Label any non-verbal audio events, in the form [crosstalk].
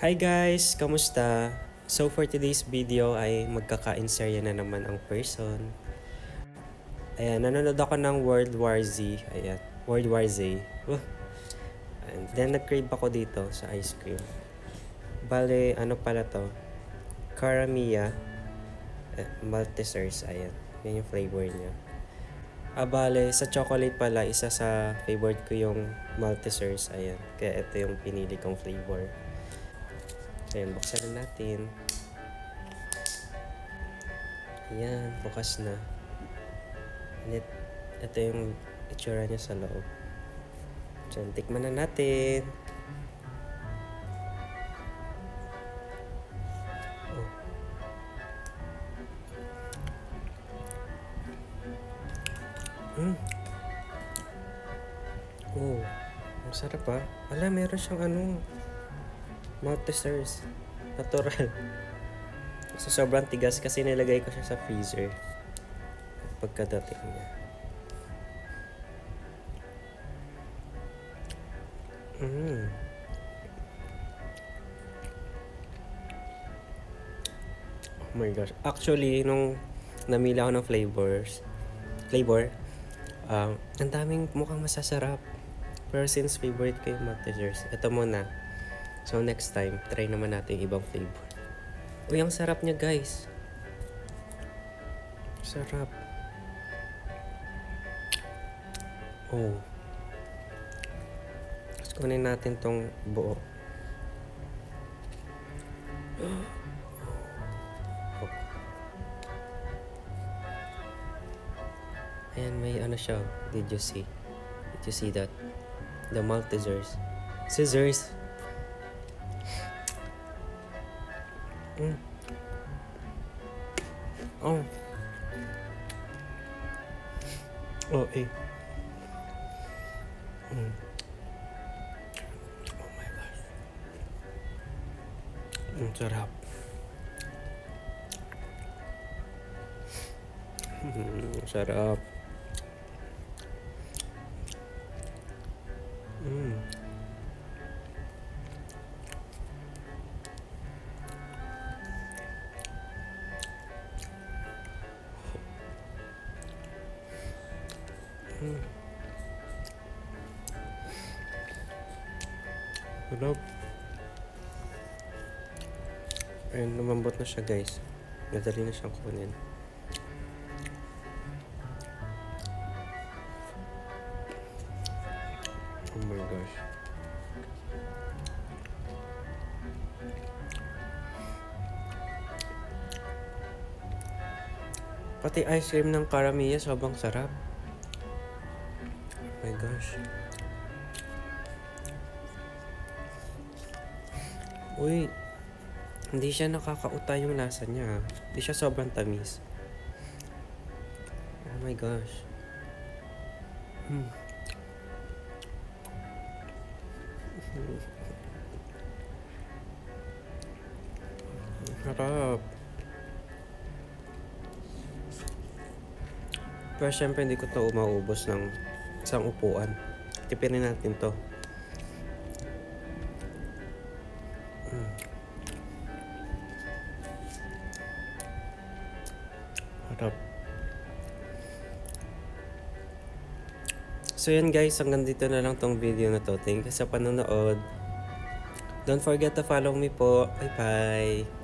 Hi guys! Kamusta? So for today's video ay magkakain serya na naman ang person. Ayan, nanonood ako ng World War Z. Ayan, World War Z. And then nag-crave ako dito sa ice cream. Bale, ano pala to? Caramia eh, Maltesers. Ayan, yan yung flavor niya. Ah, bale, sa chocolate pala, isa sa favorite ko yung Maltesers. Ayan, kaya ito yung pinili kong flavor. Ayan, buksan na natin. Ayan, bukas na. And it, ito yung itsura niya sa loob. So, tikman na natin. Oh. Mm. Oh, ang sarap ah. Wala, meron siyang ano, Maltesers. Natural. So, sobrang tigas kasi nilagay ko siya sa freezer. Pagkadating niya. Mm. Oh my gosh. Actually, nung namili ako ng flavors, flavor, um, ang daming mukhang masasarap. Pero since favorite ko yung Maltesers, ito muna. So next time, try naman natin ibang flavor. Uy, ang sarap niya guys. Sarap. Oh. Tapos kunin natin tong buo. [gasps] Oh. Ayan, may ano siya. Did you see? Did you see that? The Maltesers. Scissors. Mm. Oh. Oh, eh. Mm. Oh my gosh. Ang sarap. Mm, sarap. Mm. Sarap. Ayun, lumambot na siya guys. Madali na siyang kunin. Oh my gosh. Pati ice cream ng Karamiya sobrang sarap. My gosh. Uy, hindi siya nakakauta yung lasa niya. Hindi siya sobrang tamis. Oh my gosh. Hmm. [laughs] Harap. Pero syempre hindi ko to maubos ng isang upuan. Tipirin natin to. Mm. Harap. So yun guys, hanggang dito na lang tong video na to. Thank you sa panonood. Don't forget to follow me po. Bye bye.